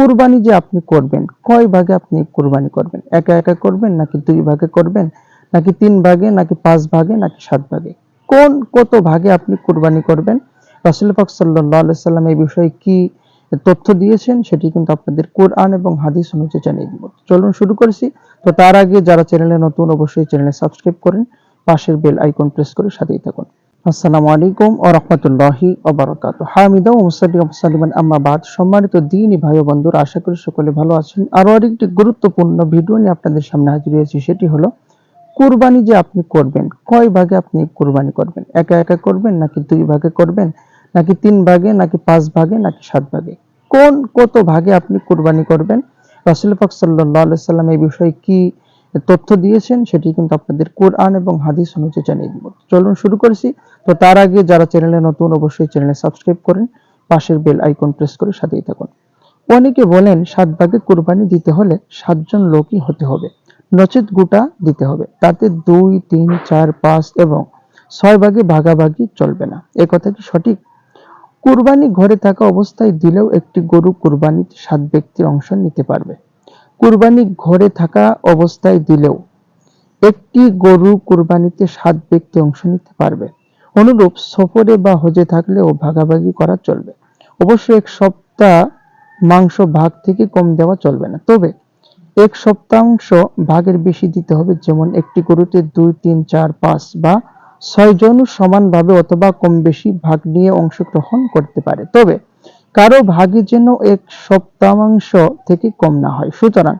কুরবানি যে আপনি করবেন, কয় ভাগে আপনি কুরবানি করবেন? একা একা করবেন নাকি দুই ভাগে করবেন? নাকি তিন ভাগে, নাকি পাঁচ ভাগে, নাকি সাত ভাগে? কোন, কত ভাগে আপনি কুরবানি করবেন? রাসুল পাক সাল্লাহ সাল্লাম এই বিষয়ে কি তথ্য দিয়েছেন সেটি কিন্তু আপনাদের কোরআন এবং হাদিস অনুযায়ী জানিয়ে দিব। চলুন শুরু করেছি। তো তার আগে যারা চ্যানেলে নতুন, অবশ্যই চ্যানেলে সাবস্ক্রাইব করেন, পাশের বেল আইকন প্রেস করে সাথেই থাকুন। আসসালামু আলাইকুম ও রহমতুল্লাহি ওবরাকাত হামিদা ও মুসাল্লিম মুসাল্লিমান, আম্মা বাদ। সম্মানিত দিনী ভাই আশা করি সকলে ভালো আছেন। আরও আরেকটি গুরুত্বপূর্ণ ভিডিও নিয়ে আপনাদের সামনে হাজির হয়েছি, সেটি হলো, কুরবানি যে আপনি করবেন, কয় ভাগে আপনি কুরবানি করবেন? একা একা করবেন নাকি দুই ভাগে করবেন? নাকি তিন ভাগে, নাকি পাঁচ ভাগে, নাকি সাত ভাগে? কোন কত ভাগে আপনি কুরবানি করবেন? রাসুল পাক সাল্লাহ এই বিষয়ে কি তথ্য দিয়েছেন, সেটি কিন্তু আপনাদের কোরআন এবং হাদিস অনুযায়ী জানিয়ে দিব। চলুন শুরু করেছি। তো তার আগে যারা চ্যানেলে নতুন, অবশ্যই চ্যানেলে সাবস্ক্রাইব করেন, পাশের বেল আইকন প্রেস করে সাথেই থাকুন। অনেকে বলেন, সাত ভাগে কুরবানি দিতে হলে সাতজন লোকই হতে হবে, নচেত গোটা দিতে হবে। তাতে দুই, তিন, চার, পাঁচ এবং ছয় ভাগে ভাগাভাগি চলবে না। এ কথা কি সঠিক? কুরবানি ঘরে থাকা অবস্থায় দিলেও একটি গরু কুরবানিতে সাত ব্যক্তির অংশ নিতে পারবে। কুরবানি ঘরে থাকা অবস্থায় দিলেও একটি গরু কুরবানিতে সাত ব্যক্তি অংশ নিতে পারবে। অনুরূপ সফরে বা হজে থাকলেও ভাগাভাগি করা চলবে। অবশ্য এক সপ্তাহ মাংস ভাগ থেকে কম দেওয়া চলবে না। তবে এক সপ্তাংশ ভাগের বেশি দিতে হবে, যেমন একটি গরুতে দুই, তিন, চার, পাঁচ বা ছয় জন সমানভাবে অথবা কম বেশি ভাগ নিয়ে অংশগ্রহণ করতে পারে। তবে কারও ভাগে যেন এক সপ্তাহাংশ থেকে কম না হয়। সুতরাং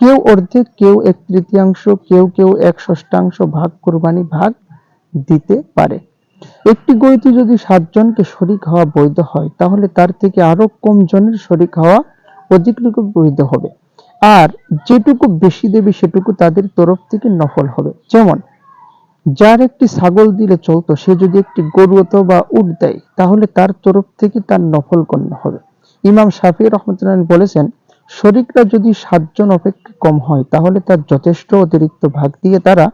কেউ অর্ধেক, কেউ এক তৃতীয়াংশ, কেউ কেউ এক ষষ্ঠাংশ ভাগ কোরবানি ভাগ দিতে পারে। একটি গরুতে যদি সাতজনকে শরিক হওয়া বৈধ হয়, তাহলে তার থেকে আরও কম জনের শরিক হওয়া অধিকটুকু বৈধ হবে। আর যেটুকু বেশি দেবে, সেটুকু তাদের তরফ থেকে নফল হবে। যেমন যার একটি ছাগল দিলে চলতো, সে যদি একটি গরু অথবা উট দেয়, তাহলে তার তরফ থেকে তার নফল গণ্য হবে। ইমাম শাফি রহমতুল্লাহ বলেছেন, শরিকরা যদি সাতজন অপেক্ষা কম হয়, তাহলে তার যথেষ্ট অতিরিক্ত ভাগ দিয়ে তারা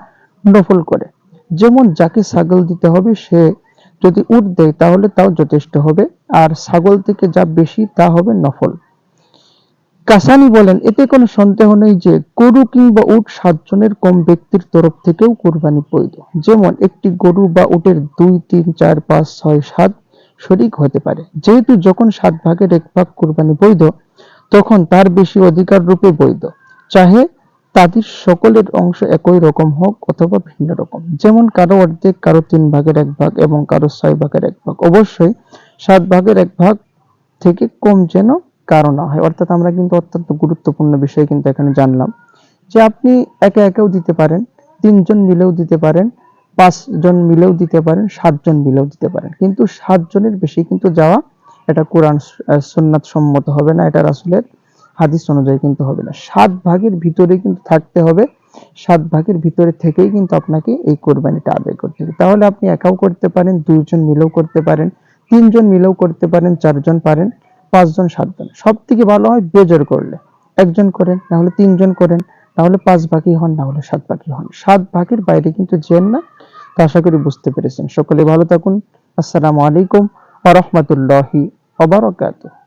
নফল করে। যেমন যাকে ছাগল দিতে হবে, সে যদি উট দেয়, তাহলে তাও যথেষ্ট হবে, আর ছাগল থেকে যা বেশি, তা হবে নফল। কাসানি বলেন, এতে কোনো সন্দেহ নেই যে গরু কিংবা উট সাতজনের কম ব্যক্তির তরফ থেকেও কোরবানি বৈধ। যেমন, একটি গরু বা উটের দুই, তিন, চার, পাঁচ, ছয়, সাত শরিক হতে পারে। যেহেতু যখন সাত ভাগের এক ভাগ কোরবানি বৈধ, তখন তার বেশি অধিকার রূপে বৈধ। চাহে তাদের সকলের অংশ একই রকম হোক অথবা ভিন্ন রকম। যেমন, কারও অর্ধেক, কারও তিন ভাগের এক ভাগ এবং কারও ছয় ভাগের এক ভাগ। অবশ্যই সাত ভাগের এক ভাগ থেকে কম যেন কারও না হয়। অর্থাৎ আমরা কিন্তু অত্যন্ত গুরুত্বপূর্ণ বিষয় কিন্তু এখানে জানলাম যে আপনি একে একেও দিতে পারেন, তিনজন মিলেও দিতে পারেন, পাঁচজন মিলেও দিতে পারেন, সাতজন মিলেও দিতে পারেন। কিন্তু সাতজনের বেশি কিন্তু যাওয়া এটা কোরআন সুন্নাত সম্মত হবে না, এটা রাসুলের হাদিস অনুযায়ী কিন্তু হবে না। সাত ভাগের ভিতরে কিন্তু থাকতে হবে, সাত ভাগের ভিতরে থেকেই কিন্তু আপনাকে এই কোরবানিটা আদায় করতে হবে। তাহলে আপনি একাও করতে পারেন, দুইজন মিলেও করতে পারেন, তিনজন মিলেও করতে পারেন, চারজন পারেন পাঁচজন, সাতজন। সব থেকে ভালো হয় বেজোর করলে। একজন করেন, না হলে তিনজন করেন, না হলে পাঁচ ভাগই হন, না হলে সাত ভাগই হন। সাত ভাগের বাইরে কিন্তু জেন না, তা আশা করি বুঝতে পেরেছেন। সকলে ভালো থাকুন। আসসালামু আলাইকুম ওয়া রাহমাতুল্লাহি ওয়া বারাকাতুহু।